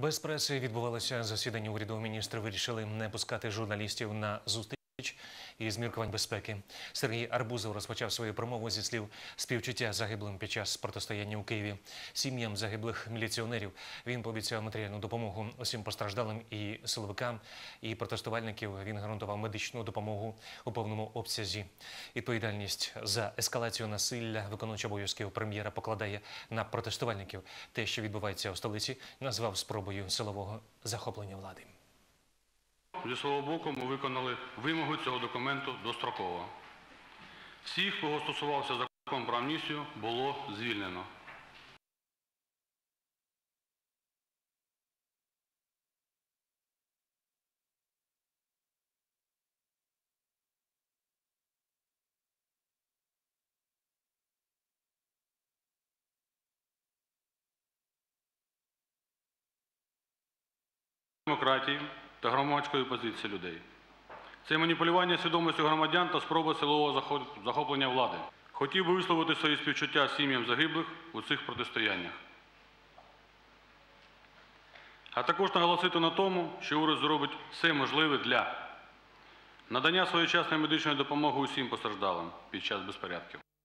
Без преси відбувалося засідання уряду. Міністри вирішили не пускати журналістів на зустріч із міркувань безпеки. Сергій Арбузов розпочав свою промову зі слів співчуття загиблим під час протистояння у Києві. Сім'ям загиблих міліціонерів він пообіцяв матеріальну допомогу усім постраждалим і силовикам, і протестувальників. Він гарантував медичну допомогу у повному обсязі. Відповідальність за ескалацію насилля виконуючий обов'язків прем'єра покладає на протестувальників. Те, що відбувається у столиці, назвав спробою силового захоплення влади. Зі свого боку ми виконали вимогу цього документу достроково. Всіх, кого стосувався закон про амністію, було звільнено. демократії та громадської позиції людей. Це маніпулювання свідомістю громадян та спроба силового захоплення влади. Хотів би висловити свої співчуття сім'ям загиблих у цих протистояннях. А також наголосити на тому, що уряд зробить все можливе для надання своєчасної медичної допомоги усім постраждалим під час безпорядків.